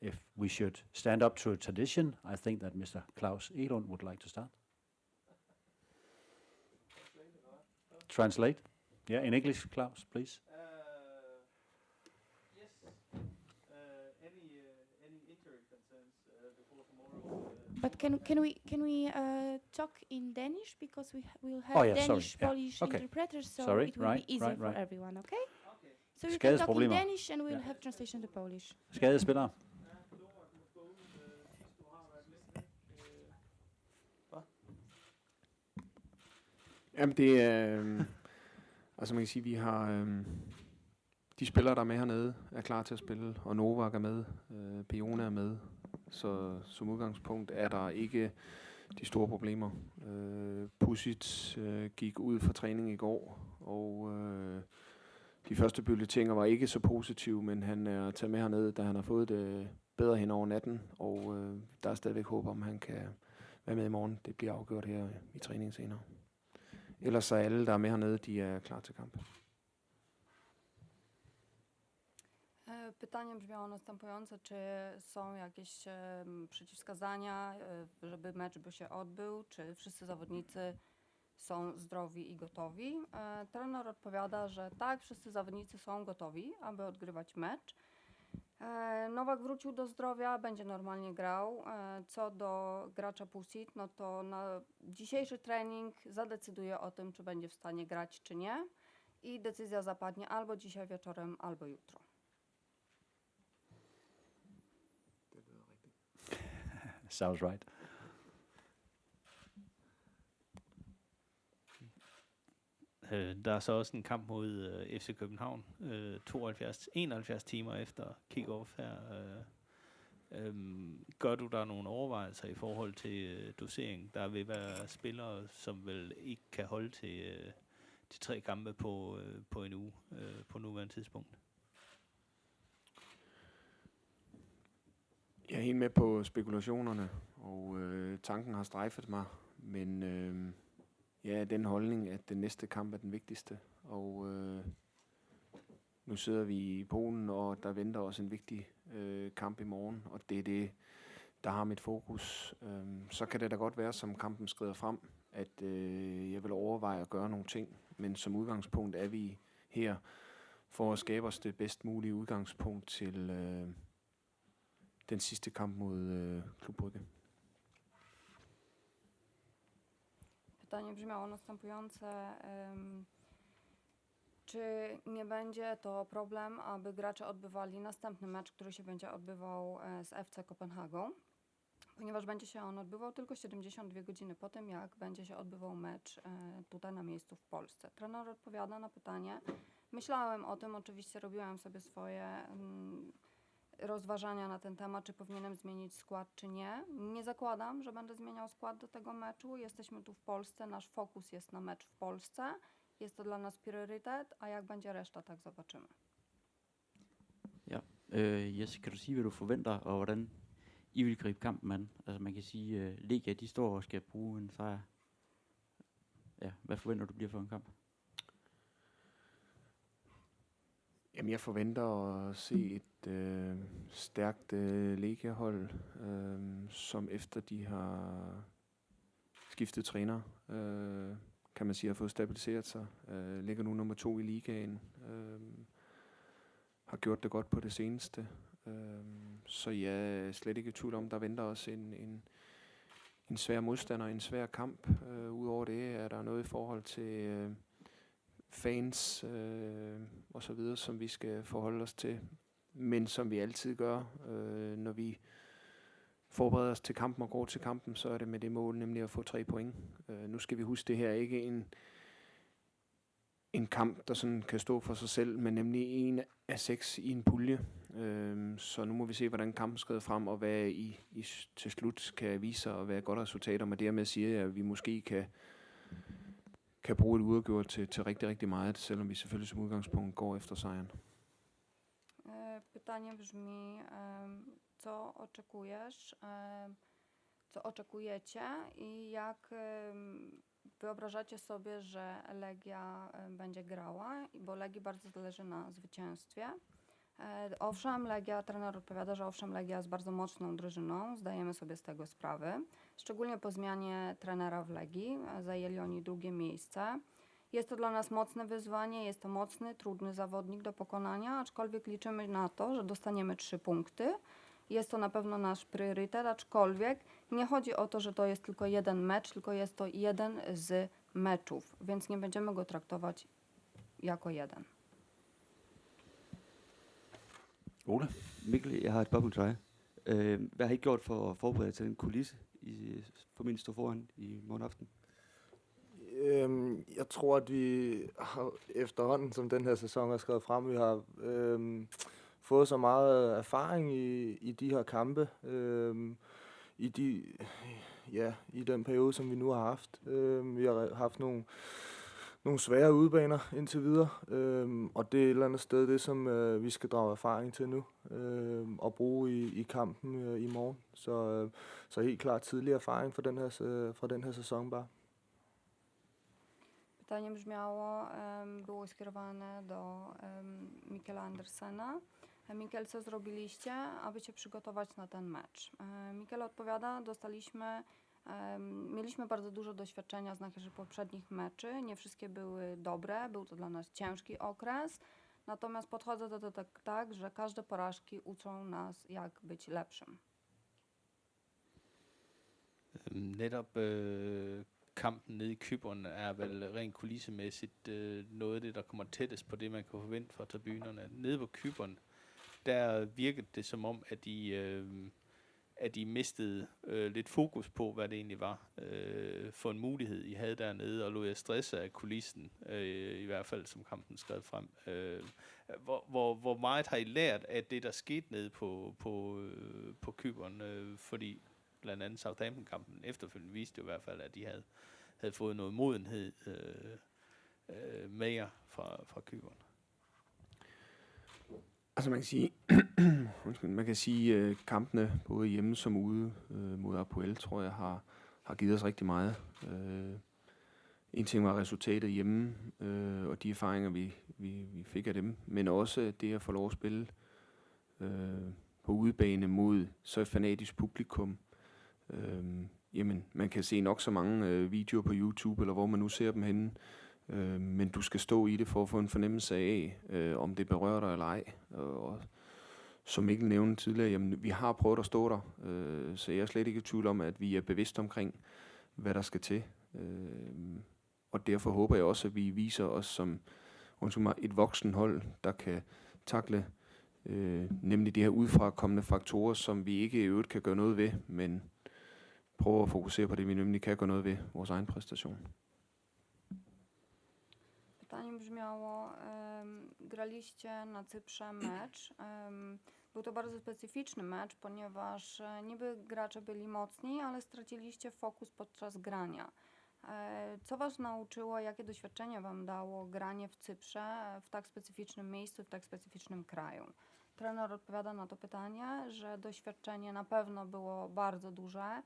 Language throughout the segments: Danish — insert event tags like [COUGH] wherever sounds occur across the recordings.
if we should stand up to a tradition, I think that Mr. Klaus Elund would like to start. Translate? Yeah, in English, Klaus, please. Uh, yes. Uh, any uh, any interim concerns uh, before tomorrow? Uh, But can can we can we uh, talk in Danish because we ha- will have Oh, yeah, sorry. Danish Yeah. Polish Okay. interpreters, so Sorry, it will right, be easier right, for everyone. Okay. okay. So you can talk in Danish, and we'll Ja. have translation to Polish. Skadespillere? Jamen det er, øh, altså man kan sige, vi har, øh, de spillere, der er med hernede, er klar til at spille, og Novak er med, øh, Pione er med, så som udgangspunkt er der ikke de store problemer. Øh, Pusic øh, gik ud for træning i går, og øh, de første bulletiner var ikke så positive, men han er taget med hernede, da han har fået det bedre hen over natten, og øh, der er stadigvæk håb om, han kan være med i morgen. Det bliver afgjort her i træningen senere. Ellers er alle, der er med hernede, de er klar til kamp. E, Pytanie brzmiało następujące, czy są jakieś em, przeciwwskazania, e, żeby mecz by się odbył, czy wszyscy zawodnicy są zdrowi i gotowi? E, Trener odpowiada, że tak, wszyscy zawodnicy są gotowi, aby odgrywać mecz. E, Nowak wrócił do zdrowia, będzie normalnie grał. E, Co do gracza Pusit, no to na dzisiejszy trening zadecyduje o tym, czy będzie w stanie grać, czy nie. I decyzja zapadnie albo dzisiaj wieczorem, albo jutro. Sounds right. Øh, der er så også en kamp mod øh, FC København, øh, 72, 71 timer efter kick-off her. Øh, øh, gør du der nogle overvejelser i forhold til øh, dosering? Der vil være spillere, som vel ikke kan holde til, øh, til tre kampe på, øh, på en uge øh, på nuværende tidspunkt. Jeg er helt med på spekulationerne, og øh, tanken har strejfet mig, men øh, jeg er den holdning, at den næste kamp er den vigtigste, og øh, nu sidder vi i Polen, og der venter os en vigtig øh, kamp i morgen, og det er det, der har mit fokus. Øh, så kan det da godt være, som kampen skrider frem, at øh, jeg vil overveje at gøre nogle ting, men som udgangspunkt er vi her for at skabe os det bedst mulige udgangspunkt til... Øh, den sidste kamp mod øh, Klub Brygge. Pytanie brzmiało następujące. Czy nie będzie to problem, aby gracze odbywali następny mecz, który się będzie odbywał e, z FC Kopenhagą? Ponieważ będzie się on odbywał tylko 72 godziny po tym, jak będzie się odbywał mecz e, tutaj na miejscu w Polsce. Trener odpowiada na pytanie. Myślałem o tym, oczywiście robiłem sobie swoje mm, rozważania na ten temat, czy powinienem zmienić skład, czy nie. Nie zakładam, że będę zmieniał skład do tego meczu. Jesteśmy tu w Polsce, nasz fokus jest na mecz w Polsce. Jest to dla nas priorytet, a jak będzie reszta, tak zobaczymy. Ja. Øh, Jes, kan du sige, hvad du forventer, og hvordan I vil gribe kampen an? Altså man kan sige, øh, Legia, de står og skal bruge en sejr. Ja, hvad forventer du bliver for en kamp? Jamen, jeg forventer at se et øh, stærkt øh, Legia-hold, øh, som efter de har skiftet træner, øh, kan man sige, har fået stabiliseret sig. Øh, ligger nu nummer to i ligaen. Øh, har gjort det godt på det seneste. Øh, så jeg er slet ikke i tvivl om, der venter også en, en, en svær modstander, en svær kamp. Øh, Udover det er der noget i forhold til øh, fans øh, og så videre, som vi skal forholde os til. Men som vi altid gør, øh, når vi forbereder os til kampen og går til kampen, så er det med det mål, nemlig at få tre point. Øh, nu skal vi huske, det her er ikke en, en kamp, der sådan kan stå for sig selv, men nemlig en af seks i en pulje. Øh, så nu må vi se, hvordan kampen skrider frem, og hvad I, I til slut kan vise sig at være et godt resultat. Men med dermed siger jeg, at vi måske kan, kan bruge et uafgjort til, til rigtig, rigtig meget, selvom vi selvfølgelig som udgangspunkt går efter sejren. E, Pytanie brzmi, co oczekujesz, co oczekujecie i jak wyobrażacie sobie, że Legia będzie grała, bo Legii bardzo zależy na zwycięstwie. E, Owszem, Legia, trener odpowiada, że owszem, Legia jest bardzo mocną drużyną, zdajemy sobie z tego sprawę. Szczególnie po zmianie trenera w Legii, zajęli oni drugie miejsce. Jest to dla nas mocne wyzwanie, jest to mocny, trudny zawodnik do pokonania, aczkolwiek liczymy na to, że dostaniemy trzy punkty. Jest to na pewno nasz priorytet, aczkolwiek nie chodzi o to, że to jest tylko jeden mecz, tylko jest to jeden z meczów, więc nie będziemy go traktować jako jeden. Ole? Mikkel, jeg har et spørgsmål til dig. Øh, hvad har I gjort for at forberede jer til den kulisse, I formentlig stå foran i morgen aften? Øhm, jeg tror, at vi har, efterhånden, som den her sæson er skrevet frem, vi har øhm, fået så meget erfaring i, i de her kampe, øhm, i, de, ja, i den periode, som vi nu har haft. Øhm, vi har haft nogle, nogle svære udbaner indtil videre, øh, og det er et eller andet sted det, som øh, vi skal drage erfaring til nu øh, og bruge i, i kampen øh, i morgen. Så, øh, så helt klart tidlig erfaring fra den her, øh, fra den her sæson bare. Pytanie brzmiało, um, było skierowane do um, Mikela Andersena. Mikel, co zrobiliście, aby się przygotować na ten mecz? E, Mikel odpowiada, dostaliśmy, mieliśmy bardzo dużo doświadczenia z naszych poprzednich meczy. Nie wszystkie były dobre, był to dla nas ciężki okres. Natomiast podchodzę do tego tak, tak, że każde porażki uczą nas, jak być lepszym. Netop øh, kampen nede i Kyberen er vel rent kulissemæssigt øh, noget af det, der kommer tættest på det, man kan forvente fra tribunerne. Nede på Kyberen, der virkede det som om, at de, øh, at de mistede øh, lidt fokus på, hvad det egentlig var øh, for en mulighed, I havde dernede, og lå jeg stresse af kulissen, øh, i hvert fald som kampen skred frem. Øh, hvor, hvor, hvor meget har I lært af det, der skete nede på, på, øh, på Kyberen? Øh, fordi blandt andet Southampton-kampen efterfølgende viste jo i hvert fald, at de havde, havde fået noget modenhed øh, øh, med jer fra, fra Kyberen. Altså man kan sige, [CLEARS THROAT] undskyld, man kan sige øh, kampene både hjemme som ude øh, mod Apoel, tror jeg, har, har givet os rigtig meget. Øh, en ting var resultatet hjemme, øh, og de erfaringer, vi, vi, vi fik af dem, men også det at få lov at spille øh, på udebane mod så et fanatisk publikum. Øh, jamen, man kan se nok så mange øh, videoer på YouTube, eller hvor man nu ser dem henne, øh, men du skal stå i det for at få en fornemmelse af, øh, om det berører dig eller ej. Og, og som Mikkel nævnte tidligere, jamen, vi har prøvet at stå der, øh, så jeg er slet ikke i tvivl om, at vi er bevidst omkring, hvad der skal til. Øh, og derfor håber jeg også, at vi viser os som undskyld mig, et voksen hold, der kan takle øh, nemlig de her udfrakommende faktorer, som vi ikke i øvrigt kan gøre noget ved, men prøve at fokusere på det, vi nemlig kan gøre noget ved, vores egen præstation. Pytanie brzmiało, graliście na Cyprze mecz. był to bardzo specyficzny mecz, ponieważ e, niby gracze byli mocni, ale straciliście fokus podczas grania. E, Co Was nauczyło, jakie doświadczenie Wam dało granie w Cyprze, w tak specyficznym miejscu, w tak specyficznym kraju? Trener odpowiada na to pytanie, że doświadczenie na pewno było bardzo duże.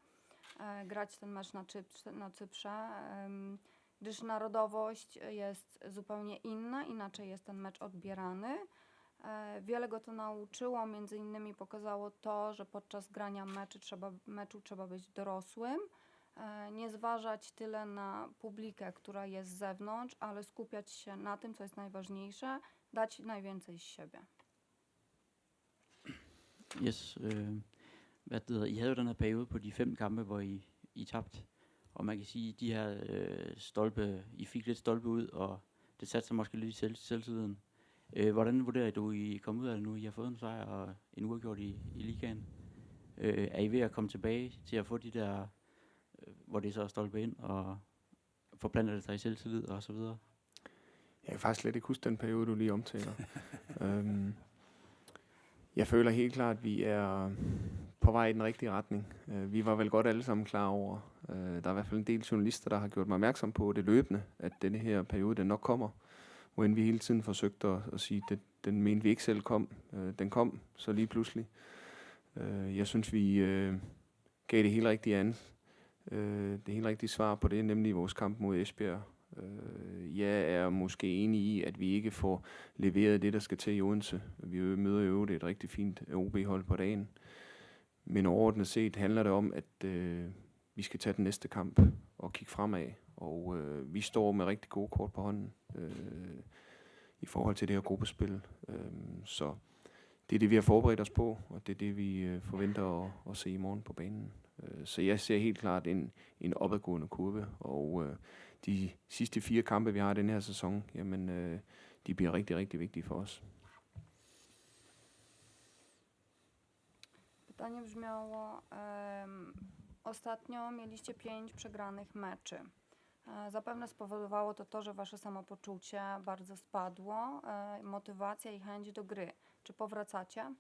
e, Grać ten mecz na Cyprze, na Cyprze gdyż narodowość jest zupełnie inna, inaczej jest ten mecz odbierany. E, Wiele go to nauczyło, między innymi pokazało to, że podczas grania trzeba, meczu trzeba być dorosłym, e, nie zważać tyle na publikę, która jest z zewnątrz, ale skupiać się na tym, co jest najważniejsze, dać najwięcej z siebie. Yes, I havde jo den her periode på de fem kampe, hvor I, I tabte. Og man kan sige, de her øh, stolpe, I fik lidt stolpe ud, og det satte sig måske lidt i selv, selvtiden. Øh, hvordan vurderer du, I kom ud af det nu? I har fået en sejr og en uafgjort i, i ligaen. Øh, er I ved at komme tilbage til at få de der, øh, hvor det så er stolpe ind, og forplanter det sig i selvtillid og så videre? Jeg kan faktisk slet ikke huske den periode, du lige omtaler. [LAUGHS] øhm, jeg føler helt klart, at vi er på vej i den rigtige retning. Øh, vi var vel godt alle sammen klar over. Øh, der er i hvert fald en del journalister, der har gjort mig opmærksom på det løbende, at denne her periode, den nok kommer. Hvorend vi hele tiden forsøgte at, at sige, at den mente vi ikke selv kom. Øh, den kom så lige pludselig. Øh, jeg synes, vi øh, gav det helt rigtige an. Øh, det helt rigtige svar på det, nemlig vores kamp mod Esbjerg Øh, jeg er måske enig i, at vi ikke får leveret det, der skal til i Odense. Vi møder i øvrigt et rigtig fint OB-hold på dagen. Men overordnet set handler det om, at øh, vi skal tage den næste kamp og kigge fremad. Og øh, vi står med rigtig gode kort på hånden øh, i forhold til det her gruppespil. Øh, så det er det, vi har forberedt os på, og det er det, vi øh, forventer at, at se i morgen på banen. Øh, så jeg ser helt klart en, en opadgående kurve, og øh, de sidste fire kampe, vi har i den her sæson, jamen, øh, de bliver rigtig, rigtig vigtige for os. Pytanie brzmiało, um, ostatnio mieliście pięć przegranych meczy. E, Zapewne spowodowało to to, że wasze samopoczucie bardzo spadło, e, motywacja i chęć do gry. Czy powracacie?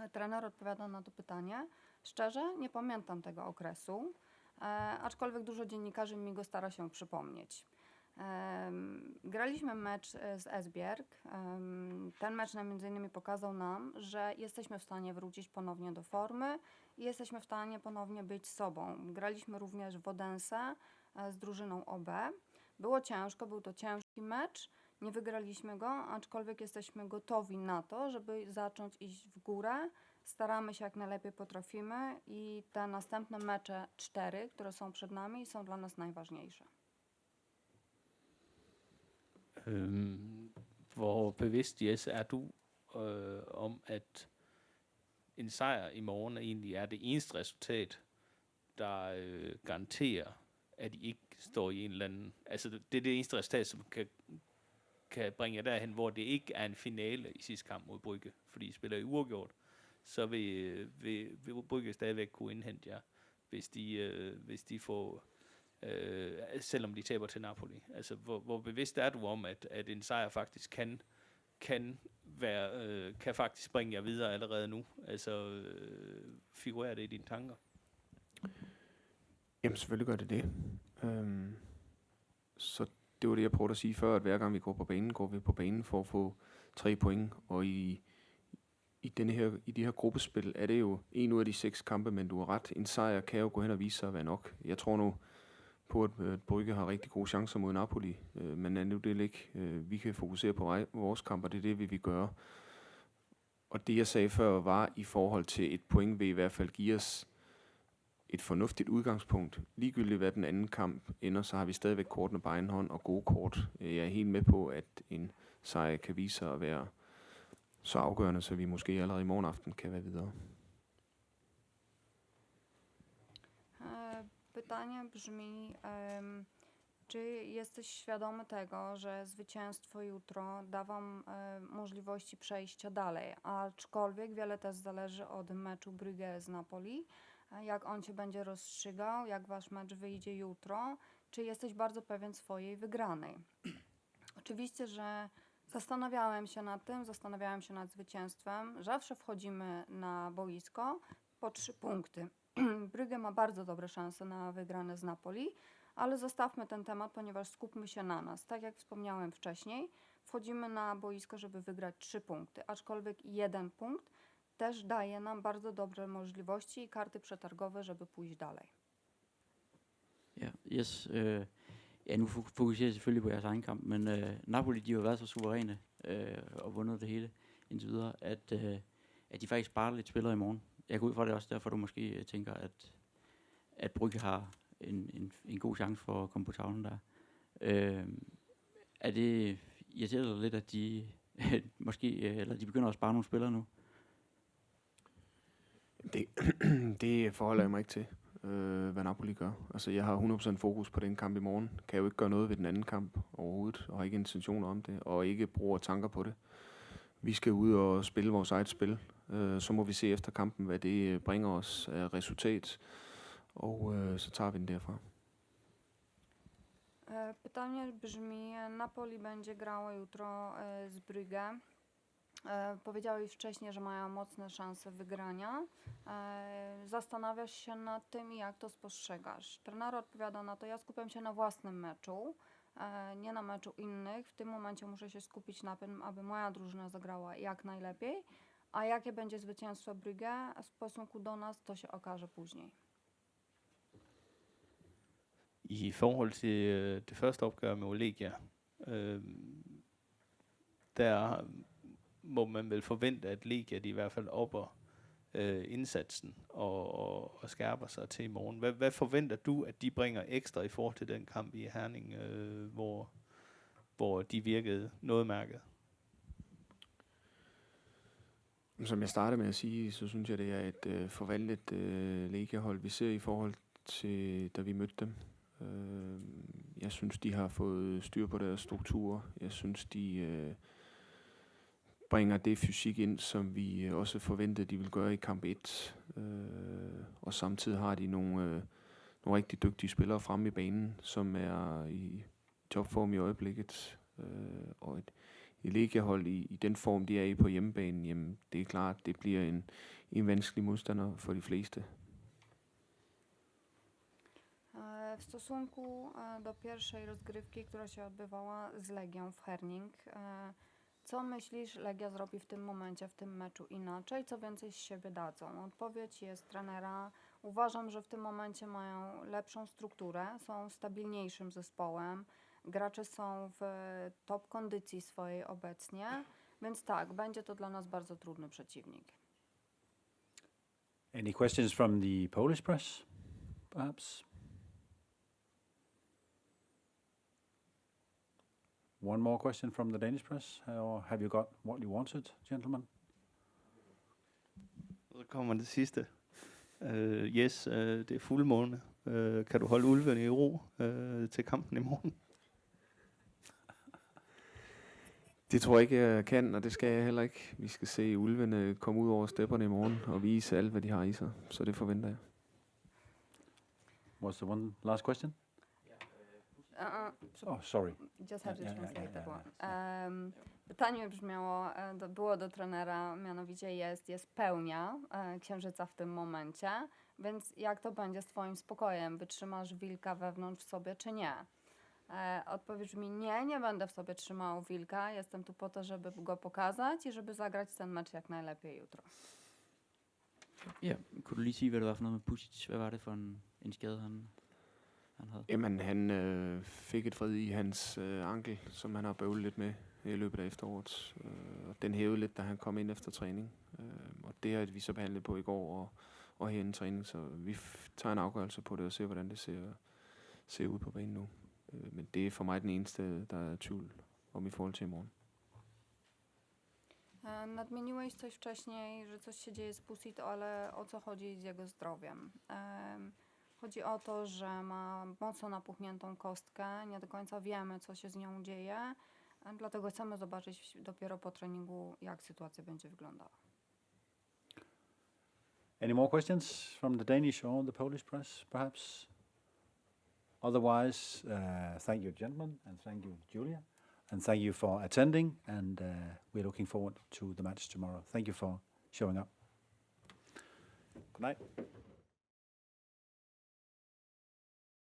E, Trener odpowiada na to pytanie. Szczerze, nie pamiętam tego okresu, aczkolwiek dużo dziennikarzy mi go stara się przypomnieć. Graliśmy mecz e, z Esbjerg. Ten mecz nam między innymi pokazał nam, że jesteśmy w stanie wrócić ponownie do formy i jesteśmy w stanie ponownie być sobą. Graliśmy również w Odense e, z drużyną OB. Było ciężko, był to ciężki mecz. Nie wygraliśmy go, aczkolwiek jesteśmy gotowi na to, żeby zacząć iść w górę. Staramy się jak najlepiej potrafimy i te następne mecze cztery, które są przed nami, są dla nas najważniejsze. Øhm, hvor bevidst, Jes, er du øh, om, at en sejr i morgen egentlig er det eneste resultat, der øh, garanterer, at I ikke står i en eller anden... Altså, det er det eneste resultat, som kan, kan bringe jer derhen, hvor det ikke er en finale i sidste kamp mod Brygge, fordi I spiller i uafgjort, så vil, øh, vil, vil Brygge stadigvæk kunne indhente jer, hvis de, øh, hvis de får øh, selvom de taber til Napoli. Altså, hvor, hvor bevidst er du om, at, at en sejr faktisk kan, kan, være, øh, kan faktisk bringe jer videre allerede nu? Altså, øh, figurerer det i dine tanker? Jamen selvfølgelig gør det det. Øhm, så det var det, jeg prøvede at sige før, at hver gang vi går på banen, går vi på banen for at få tre point. Og i, i, denne her, i de her gruppespil er det jo en ud af de seks kampe, men du har ret. En sejr kan jo gå hen og vise sig at være nok. Jeg tror nu på, at øh, Brygge har rigtig gode chancer mod Napoli, øh, men er nu det ikke. Øh, vi kan fokusere på vej- vores kamp, og det er det, vi vil gøre. Og det, jeg sagde før, var i forhold til et point, vil i hvert fald give os et fornuftigt udgangspunkt. Ligegyldigt hvad den anden kamp ender, så har vi stadigvæk kortene på egen hånd og gode kort. Øh, jeg er helt med på, at en sejr kan vise sig at være så afgørende, så vi måske allerede i morgen aften kan være videre. Pytanie brzmi, czy jesteś świadomy tego, że zwycięstwo jutro da Wam możliwości przejścia dalej? Aczkolwiek wiele też zależy od meczu Brygge z Napoli. Jak on Cię będzie rozstrzygał, jak Wasz mecz wyjdzie jutro, czy jesteś bardzo pewien swojej wygranej? Oczywiście, że zastanawiałem się nad tym, zastanawiałem się nad zwycięstwem. Zawsze wchodzimy na boisko po trzy punkty. [CLEARS THROAT] Brygge ma bardzo dobre szanse na wygrane z Napoli, ale zostawmy ten temat, ponieważ skupmy się na nas. Tak jak wspomniałem wcześniej, wchodzimy na boisko, żeby wygrać trzy punkty, aczkolwiek jeden punkt też daje nam bardzo dobre możliwości i karty przetargowe, żeby pójść dalej. Ja, yes. Øh, ja, nu fok- fokuserer jeg selvfølgelig på jeres kamp, men øh, Napoli, de har været så suveræne øh, og vundet det hele indtil videre, at, øh, at de faktisk bare lidt spillere i morgen. Jeg går ud fra det også derfor, du måske øh, tænker, at, at Brygge har en, en, en god chance for at komme på tavlen der. Øh, er det irriterende lidt, at de [LAUGHS] måske, øh, eller de begynder at spare nogle spillere nu? Det, [CLEARS THROAT] det forholder jeg mig ikke til, øh, hvad Napoli gør. Altså, jeg har 100% fokus på den kamp i morgen. Kan jeg jo ikke gøre noget ved den anden kamp overhovedet, og har ikke intentioner om det, og ikke bruger tanker på det. Vi skal ud og spille vores eget spil. Øh, så må vi se efter kampen, hvad det øh, bringer os af resultat, og øh, så tager vi den derfra. E, Pytanie brzmi, Napoli będzie grało jutro e, z Brygge. E, Powiedziałeś wcześniej, że mają mocne szanse wygrania. E, Zastanawiasz się nad tym, jak to spostrzegasz. Trener odpowiada na to, ja skupiam się na własnym meczu, e, nie na meczu innych. W tym momencie muszę się skupić na tym, aby moja drużyna zagrała jak najlepiej, a jakie będzie zwycięstwo Brygge w stosunku do nas, to się okaże później. I forhold til øh, det første opgør med Olegia, øh, der må man vel forvente, at Legia de i hvert fald øh, indsatsen og, og, og skærper sig til i morgen. Hvad, hvad forventer du, at de bringer ekstra i forhold til den kamp i Herning, øh, hvor, hvor de virkede noget mærket? Som jeg startede med at sige, så synes jeg, det er et øh, forvandlet øh, Legia-hold, vi ser i forhold til, da vi mødte dem. Øh, jeg synes, de har fået styr på deres strukturer. Jeg synes, de øh, bringer det fysik ind, som vi øh, også forventede, de ville gøre i kamp 1. Øh, og samtidig har de nogle, øh, nogle rigtig dygtige spillere fremme i banen, som er i topform i øjeblikket. Øh, og et, et Legia-hold i, i den form, de er i på hjemmebanen, jamen det er klart, det bliver en, en vanskelig modstander for de fleste. W stosunku do pierwszej rozgrywki, która się odbywała z Legią w Herning, co myślisz, Legia zrobi w tym momencie, w tym meczu inaczej? Co więcej z siebie dadzą? Odpowiedź jest trenera. Uważam, że w tym momencie mają lepszą strukturę, są stabilniejszym zespołem. Gracze są w top kondycji swojej obecnie, więc tak, będzie to dla nas bardzo trudny przeciwnik. Any questions from the Polish press, perhaps? One more question from the Danish press, or have you got what you wanted, gentlemen? Så kommer det sidste. Uh, yes, uh, det er fuldmåne. Uh, kan du holde ulvene i ro uh, til kampen i morgen? [LAUGHS] Det tror jeg ikke, jeg kan, og det skal jeg heller ikke. Vi skal se ulvene komme ud over stepperne i morgen og vise alt, hvad de har i sig. Så det forventer jeg. Was the one last question? E, Oh, sorry. Just have to Yeah, yeah, translate yeah, that yeah, one. Em, pytanie brzmiało, e, do, było do trenera, mianowicie jest, jest pełnia e, księżyca w tym momencie, więc jak to będzie z twoim spokojem? Wytrzymasz wilka wewnątrz w sobie, czy nie? E, odpowiedź brzmi nie, nie będę w sobie trzymał wilka, jestem tu po to, żeby go pokazać i żeby zagrać ten mecz jak najlepiej jutro. Ja, kunne du lige sige, hvad det var for noget med Pusic? Hvad var det for en, en skade, han, han havde? Jamen, han øh, fik et fred i hans øh, ankel, som han har bøvlet lidt med i løbet af efteråret. Øh, og den hævede lidt, da han kom ind efter træning. Øh, og det har vi så behandlet på i går og, og her inden træning, så vi f- tager en afgørelse på det og ser, hvordan det ser, ser ud på banen nu. Øh, men det er for mig den eneste, der er tvivl om i forhold til i morgen. E, Nadmieniłeś coś wcześniej, że coś się dzieje z Pusit, ale o co chodzi z jego zdrowiem? Em, Chodzi o to, że ma mocno napuchniętą kostkę, nie do końca wiemy, co się z nią dzieje, dlatego chcemy zobaczyć dopiero po treningu, jak sytuacja będzie wyglądała. Any more questions from the Danish or the Polish press, perhaps? Otherwise, uh, thank you, gentlemen, and thank you, Julia, and thank you for attending. And uh, we're looking forward to the match tomorrow. Thank you for showing up. Good night.